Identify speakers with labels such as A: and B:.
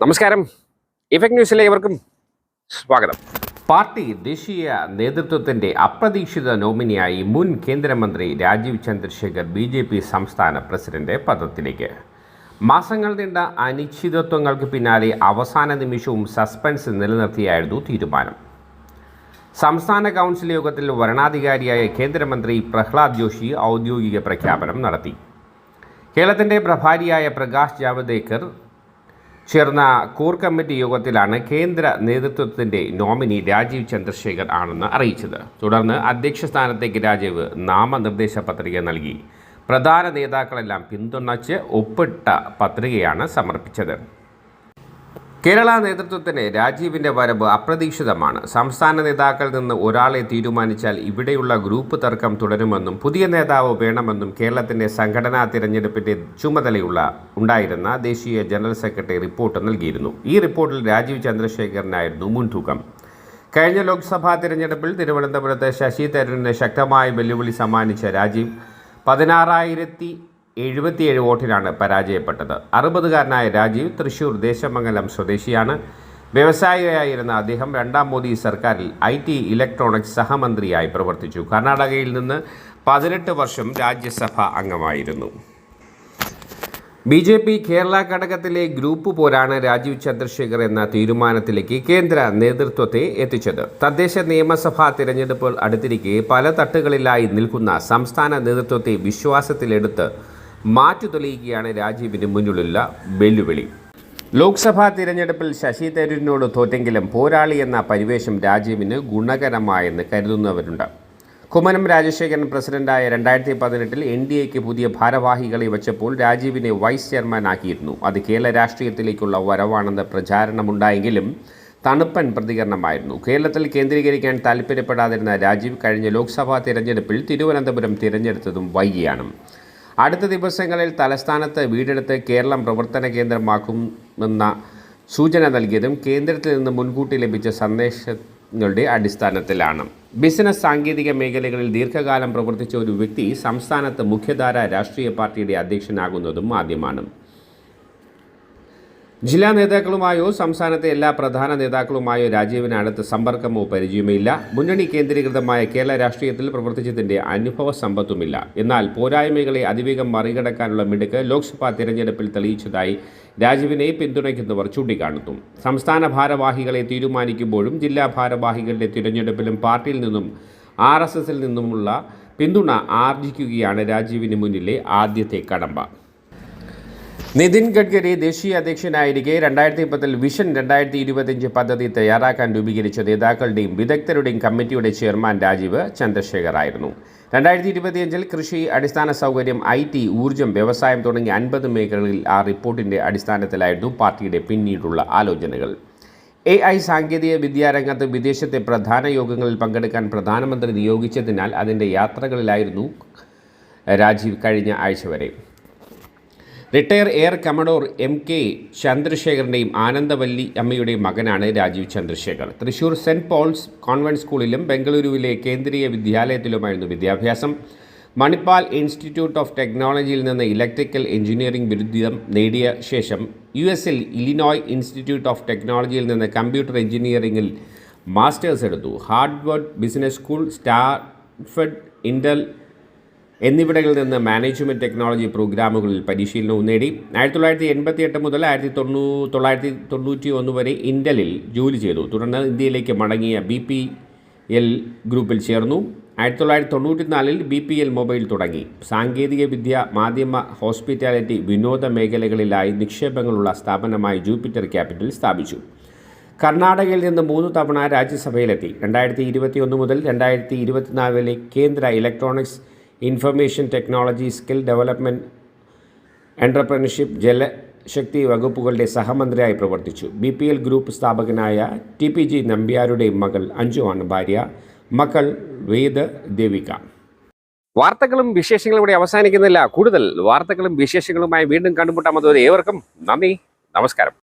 A: നമസ്കാരം. ഇഫക്ട് ന്യൂസിലെ ഏവർക്കും സ്വാഗതം. പാർട്ടി ദേശീയ നേതൃത്വത്തിന്റെ അപ്രതീക്ഷിത നോമിനിയായി മുൻ കേന്ദ്രമന്ത്രി Rajeev Chandrasekhar B J P സംസ്ഥാന പ്രസിഡന്റ് പദത്തിലേക്ക്. മാസങ്ങൾ നീണ്ട അനിശ്ചിതത്വങ്ങൾക്ക് പിന്നാലെ അവസാന നിമിഷവും സസ്പെൻസ് നിലനിർത്തിയായിരുന്നു തീരുമാനം. സംസ്ഥാന കൗൺസിൽ യോഗത്തിൽ വരണാധികാരിയായ കേന്ദ്രമന്ത്രി പ്രഹ്ലാദ് ജോഷി ഔദ്യോഗിക പ്രഖ്യാപനം നടത്തി. കേരളത്തിന്റെ പ്രഭാരിയായ പ്രകാശ് ജാവദേക്കർ ചേർന്ന കോർ കമ്മിറ്റി യോഗത്തിലാണ് കേന്ദ്ര നേതൃത്വത്തിന്റെ നോമിനി രാജീവ് ചന്ദ്രശേഖർ ആണെന്ന് അറിയിച്ചത്. തുടർന്ന് അധ്യക്ഷ സ്ഥാനത്തേക്ക് രാജീവ് നാമനിർദ്ദേശ പത്രിക നൽകി. പ്രധാന നേതാക്കളെല്ലാം പിന്തുണച്ച് ഒപ്പിട്ട പത്രികയാണ് സമർപ്പിച്ചത്. കേരള നേതൃത്വത്തിന് രാജീവിന്റെ വരവ് അപ്രതീക്ഷിതമാണ്. സംസ്ഥാന നേതാക്കളിൽ നിന്ന് ഒരാളെ തീരുമാനിച്ചാൽ ഇവിടെയുള്ള ഗ്രൂപ്പ് തർക്കം തുടരുമെന്നും പുതിയ നേതാവ് വേണമെന്നും കേരളത്തിന്റെ സംഘടനാ തിരഞ്ഞെടുപ്പിന്റെ ചുമതലയുള്ള ഉണ്ടായിരുന്ന ദേശീയ ജനറൽ സെക്രട്ടറി റിപ്പോർട്ട് നൽകിയിരുന്നു. ഈ റിപ്പോർട്ടിൽ രാജീവ് ചന്ദ്രശേഖരനായിരുന്നു മുൻതൂക്കം കഴിഞ്ഞ ലോക്സഭാ തിരഞ്ഞെടുപ്പിൽ തിരുവനന്തപുരത്ത് ശശി തരൂരിന് ശക്തമായ വെല്ലുവിളി സമ്മാനിച്ച രാജീവ് പതിനാറായിരത്തി എഴുപത്തിയേഴ് വോട്ടിനാണ് പരാജയപ്പെട്ടത്. അറുപതുകാരനായ രാജീവ് തൃശൂർ ദേശമംഗലം സ്വദേശിയാണ്. വ്യവസായിയായിരുന്ന അദ്ദേഹം രണ്ടാം മോദി സർക്കാരിൽ ഐ ടി ഇലക്ട്രോണിക്സ് സഹമന്ത്രിയായി പ്രവർത്തിച്ചു. കർണാടകയിൽ നിന്ന് പതിനെട്ട് വർഷം രാജ്യസഭ അംഗമായിരുന്നു. ബി ജെ പി കേരള ഘടകത്തിലെ ഗ്രൂപ്പ് പോരാണ് രാജീവ് ചന്ദ്രശേഖർ എന്ന തീരുമാനത്തിലേക്ക് കേന്ദ്ര നേതൃത്വത്തെ എത്തിച്ചത്. തദ്ദേശ നിയമസഭാ തിരഞ്ഞെടുപ്പ് അടുത്തിരിക്കെ പല തട്ടുകളിലായി നിൽക്കുന്ന സംസ്ഥാന നേതൃത്വത്തെ വിശ്വാസത്തിലെടുത്ത് മാറ്റു തെളിയിക്കുകയാണ് രാജീവിന് മുന്നിലുള്ള വെല്ലുവിളി. ലോക്സഭാ തിരഞ്ഞെടുപ്പിൽ ശശി തരൂരിനോട് തോറ്റെങ്കിലും പോരാളി എന്ന പരിവേഷം രാജീവിന് ഗുണകരമായെന്ന് കരുതുന്നവരുണ്ട്. കുമ്മനം രാജശേഖരൻ പ്രസിഡന്റായ രണ്ടായിരത്തി പതിനെട്ടിൽ എൻ ഡി എക്ക് പുതിയ ഭാരവാഹികളെ വച്ചപ്പോൾ രാജീവിനെ വൈസ് ചെയർമാനാക്കിയിരുന്നു അത് കേരള രാഷ്ട്രീയത്തിലേക്കുള്ള വരവാണെന്ന പ്രചാരണമുണ്ടായെങ്കിലും തണുപ്പൻ പ്രതികരണമായിരുന്നു. കേരളത്തിൽ കേന്ദ്രീകരിക്കാൻ താൽപ്പര്യപ്പെടാതിരുന്ന രാജീവ് കഴിഞ്ഞ ലോക്സഭാ തിരഞ്ഞെടുപ്പിൽ തിരുവനന്തപുരം തിരഞ്ഞെടുത്തതും വൈകിയാണ്. അടുത്ത ദിവസങ്ങളിൽ തലസ്ഥാനത്ത് വീടെടുത്ത് കേരളം പ്രവർത്തന കേന്ദ്രമാക്കുമെന്ന സൂചന നൽകിയതും കേന്ദ്രത്തിൽ നിന്ന് മുൻകൂട്ടി ലഭിച്ച സന്ദേശങ്ങളുടെ അടിസ്ഥാനത്തിലാണ്. ബിസിനസ് സാങ്കേതിക മേഖലകളിൽ ദീർഘകാലം പ്രവർത്തിച്ച ഒരു വ്യക്തി സംസ്ഥാനത്ത് മുഖ്യധാര രാഷ്ട്രീയ പാർട്ടിയുടെ അധ്യക്ഷനാകുന്നതും ആദ്യമാണ്. ജില്ലാ നേതാക്കളുമായോ സംസ്ഥാനത്തെ എല്ലാ പ്രധാന നേതാക്കളുമായോ രാജീവിന് അടുത്ത് സമ്പർക്കമോ പരിചയമില്ല മുന്നണി കേന്ദ്രീകൃതമായ കേരള രാഷ്ട്രീയത്തിൽ പ്രവർത്തിച്ചതിന്റെ അനുഭവ സമ്പത്തുമില്ല. എന്നാൽ പോരായ്മകളെ അതിവേഗം മറികടക്കാനുള്ള മിടുക്ക് ലോക്സഭാ തിരഞ്ഞെടുപ്പിൽ തെളിയിച്ചതായി രാജീവിനെ പിന്തുണയ്ക്കുന്നവർ ചൂണ്ടിക്കാണുന്നു. സംസ്ഥാന ഭാരവാഹികളെ തീരുമാനിക്കുമ്പോഴും ജില്ലാ ഭാരവാഹികളുടെ തിരഞ്ഞെടുപ്പിലും പാർട്ടിയിൽ നിന്നും ആർ എസ് എസിൽ നിന്നുമുള്ള പിന്തുണ ആർജിക്കുകയാണ് രാജീവിന് മുന്നിലെ ആദ്യത്തെ കടമ്പ. നിതിൻ ഗഡ്കരി ദേശീയ അധ്യക്ഷനായിരിക്കെ രണ്ടായിരത്തി പത്തിൽ വിഷൻ രണ്ടായിരത്തി ഇരുപത്തിയഞ്ച് പദ്ധതി തയ്യാറാക്കാൻ രൂപീകരിച്ച നേതാക്കളുടെയും വിദഗ്ധരുടെയും കമ്മിറ്റിയുടെ ചെയർമാൻ രാജീവ് ചന്ദ്രശേഖർ ആയിരുന്നു രണ്ടായിരത്തി ഇരുപത്തിയഞ്ചിൽ കൃഷി അടിസ്ഥാന സൗകര്യം ഐ ടി ഊർജം വ്യവസായം തുടങ്ങിയ അൻപത് മേഖലകളിൽ ആ റിപ്പോർട്ടിന്റെ അടിസ്ഥാനത്തിലായിരുന്നു പാർട്ടിയുടെ പിന്നീടുള്ള ആലോചനകൾ. എ ഐ സാങ്കേതിക വിദ്യാരംഗത്ത് വിദേശത്തെ പ്രധാന യോഗങ്ങളിൽ പങ്കെടുക്കാൻ പ്രധാനമന്ത്രി നിയോഗിച്ചതിനാൽ അതിന്റെ യാത്രകളിലായിരുന്നു രാജീവ് കഴിഞ്ഞ ആഴ്ച വരെ. Retire air commodore M K ചന്ദ്രശേഖറിന്റെയും Anandavalli അമ്മയുടെയും മകനാണ് Rajeev Chandrasekhar. Thrissur Saint Paul's Convent സ്കൂളിലും ബംഗളൂരുവിലെ കേന്ദ്രീയ വിദ്യാലയത്തിലുമായിരുന്നു വിദ്യാഭ്യാസം. മണിപ്പാൽ ഇൻസ്റ്റിറ്റ്യൂട്ട് ഓഫ് ടെക്നോളജിയിൽ നിന്ന് ഇലക്ട്രിക്കൽ എഞ്ചിനീയറിംഗ് ബിരുദം നേടിയ ശേഷം യു എസിൽ ഇലിനോയ് ഇൻസ്റ്റിറ്റ്യൂട്ട് ഓഫ് ടെക്നോളജിയിൽ നിന്ന് കമ്പ്യൂട്ടർ എഞ്ചിനീയറിംഗിൽ മാസ്റ്റേഴ്സ് എടുത്തു. Harvard business school Stanford Intel എന്നിവിടങ്ങളിൽ നിന്ന് മാനേജ്മെന്റ് ടെക്നോളജി പ്രോഗ്രാമുകളിൽ പരിശീലനവും നേടി. ആയിരത്തി തൊള്ളായിരത്തി എൺപത്തി എട്ട് മുതൽ ആയിരത്തി തൊണ്ണൂ തൊള്ളായിരത്തി തൊണ്ണൂറ്റി ഒന്ന് വരെ ഇൻഡലിൽ ജോലി ചെയ്തു. തുടർന്ന് ഇന്ത്യയിലേക്ക് മടങ്ങിയ ബി പി എൽ ഗ്രൂപ്പിൽ ചേർന്നു. ആയിരത്തി തൊള്ളായിരത്തി തൊണ്ണൂറ്റി നാലിൽ ബി പി എൽ മൊബൈൽ തുടങ്ങി. സാങ്കേതിക വിദ്യ മാധ്യമ ഹോസ്പിറ്റാലിറ്റി വിനോദ മേഖലകളിലായി നിക്ഷേപങ്ങളുള്ള സ്ഥാപനമായി ജൂപ്പിറ്റർ ക്യാപിറ്റൽ സ്ഥാപിച്ചു. കർണാടകയിൽ നിന്ന് മൂന്ന് തവണ രാജ്യസഭയിലെത്തി. രണ്ടായിരത്തി ഇരുപത്തി ഒന്ന് മുതൽ രണ്ടായിരത്തി ഇരുപത്തിനാലിലെ കേന്ദ്ര electronics information technology skill development entrepreneurship Jalshakti വകുപ്പുകളുടെ സഹമന്ത്രിയായി പ്രവർത്തിച്ചു. ബി പി എൽ ഗ്രൂപ്പ് സ്ഥാപകനായ ടി പി ജി നമ്പ്യാരുടെ മകൾ അഞ്ജുവാണ് ഭാര്യ. മക്കൾ വേദ ദേവിക. വാർത്തകളും വിശേഷങ്ങളും ഇവിടെ അവസാനിക്കുന്നില്ല. കൂടുതൽ വാർത്തകളും വിശേഷങ്ങളുമായി വീണ്ടും കണ്ടുമുട്ടാമത് ഏവർക്കും നന്ദി. നമസ്കാരം.